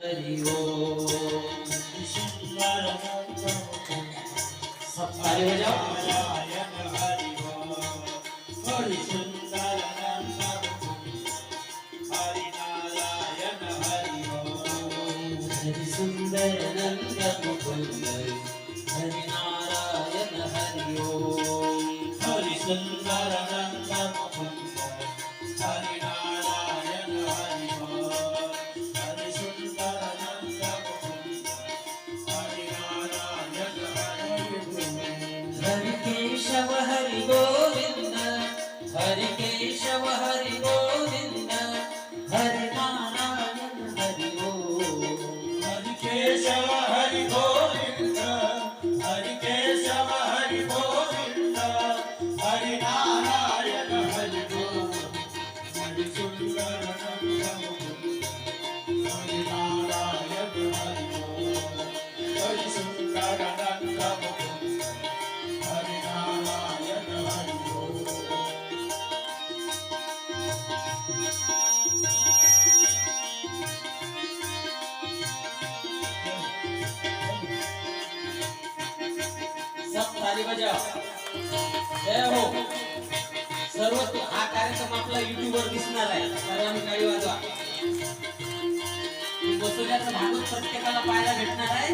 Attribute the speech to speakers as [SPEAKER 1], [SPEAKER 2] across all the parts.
[SPEAKER 1] हरि ओम सब ताली बजाओ हरि सुंदर नंद मुकुंद हरि नारायण हरि ओम
[SPEAKER 2] हरि सुंदर
[SPEAKER 1] सब जय हो सर्व हा कार्यक्रम आपला दिसणार आहे. सर्वांनी टाळी वाजवा. बसवल्याचं भागवत प्रत्येकाला पाहायला भेटणार आहे.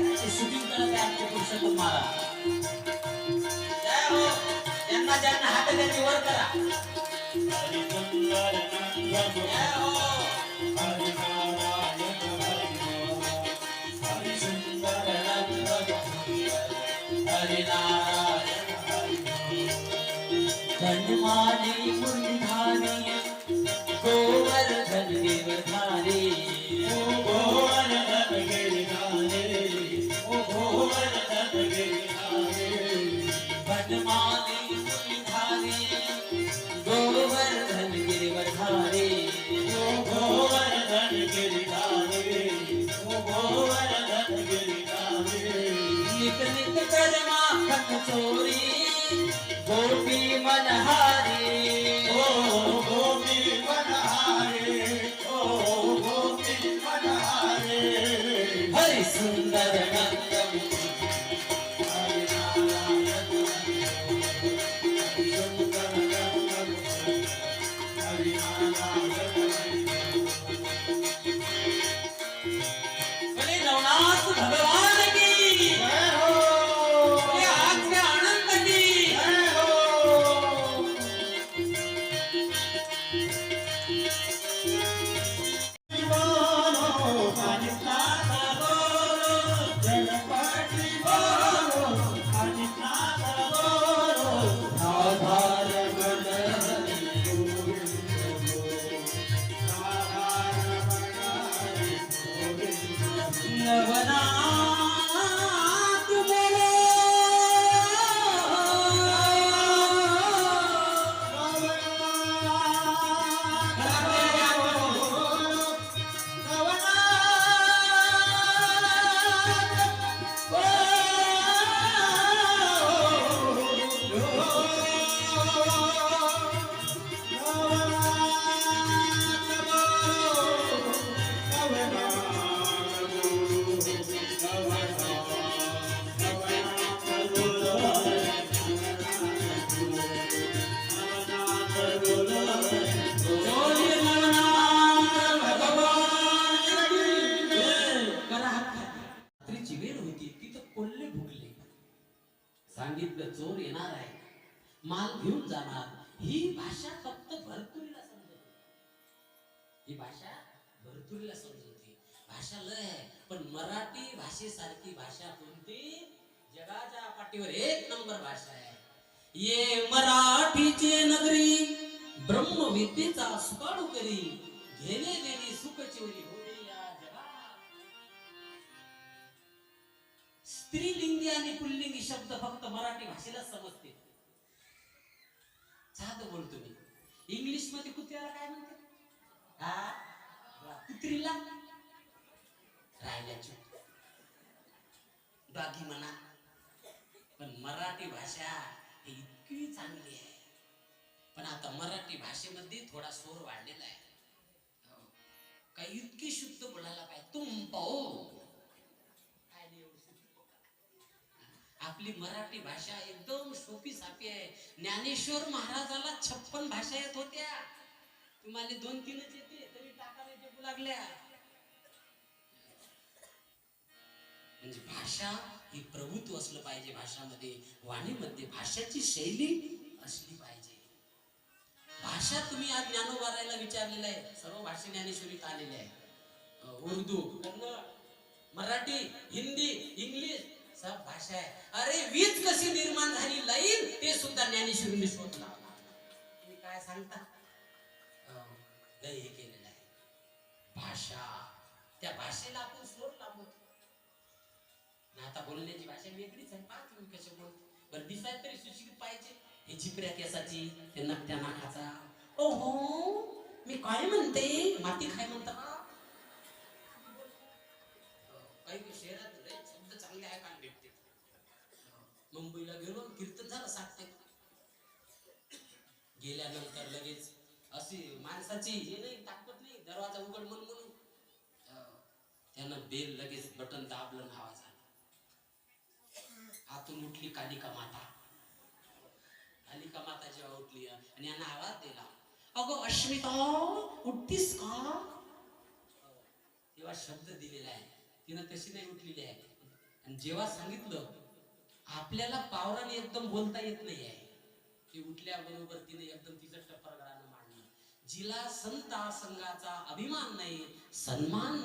[SPEAKER 1] ભલે નવનાથ ભગવાન सांगितलं चोर येणार आहे. माल घेऊन जाणार. ही भाषा फक्त भरतुरीला समजत. ही भाषा भरतुरीला समजत. भाषा लय आहे. पण मराठी भाषेसारखी भाषा कोणती? जगाच्या पाठीवर एक नंबर भाषा आहे. ये मराठीचे नगरी ब्रह्मविद्येचा सुकाळू करी घेणे देणे सुख हो स्त्रीलिंगी आणि पुल्लिंगी शब्द फक्त मराठी भाषेला समजते. साधं बोलतो मी इंग्लिशमध्ये कुत्र्याला काय म्हणते? हा? कुत्रीला? राहिल्याची. बाकी म्हणा. पण मराठी भाषा ही इतकी चांगली आहे. पण आता मराठी भाषेमध्ये थोडा सोर वाढलेला आहे. हो. काही इतकी शुद्ध बोलायला पाहिजे. तुम पाहू. आपली मराठी भाषा एकदम सोपी सापी आहे. ज्ञानेश्वर महाराजाला छप्पन भाषा येत होत्या. तुम्हाला दोन तीनच येते तरी टाकाने टेकू लागल्या म्हणजे भाषा ही प्रभुत्व असलं पाहिजे भाषामध्ये. वाणीमध्ये भाषाची शैली असली पाहिजे. भाषा तुम्ही आज ज्ञानोबारायला विचारलेलं आहे. सर्व भाषा ज्ञानेश्वरीत आलेले आहे. उर्दू कन्नड मराठी हिंदी इंग्लिश सब भाषा आहे. अरे वीज कशी निर्माण झाली? लाईन? ते सुद्धा ज्ञानेश्वरीने शोध लावला तुम्ही काय सांगता? लय हे केलेलं आहे. भाषा. त्या भाषेला आपण स्वर लावतो. आता बोलण्याची भाषा वेगळीच आहे. पाच तुम्ही कसे बोल बरं दिसायला तरी सुशिक्षित पाहिजे. हे चिपऱ्या केसाची ते नकट्या नाकाचा. ओहो मी काय म्हणते? माती काय म्हणता मुंबईला गेलो कीर्तन झालं सात ते गेल्यानंतर लगेच अशी माणसाची हे नाही ताकद नाही दरवाजा उघड म्हणून म्हणून त्यानं बेल लगेच बटन दाबलं आणि आवाज आला. आतून उठली कालिका माता. कालिका माता जेव्हा उठली आणि यांना आवाज दिला. अगो अश्मिता उठतीस का? तेव्हा शब्द दिलेला आहे. तिनं तशी नाही उठलेली आहे. आणि जेव्हा सांगितलं आपल्याला पावराने एकदम बोलता येत नाही आहे. की उठल्या बरोबर तिने एकदम तिचं टप्पर मांडलं. जिला संत संघाचा अभिमान नाही सन्मान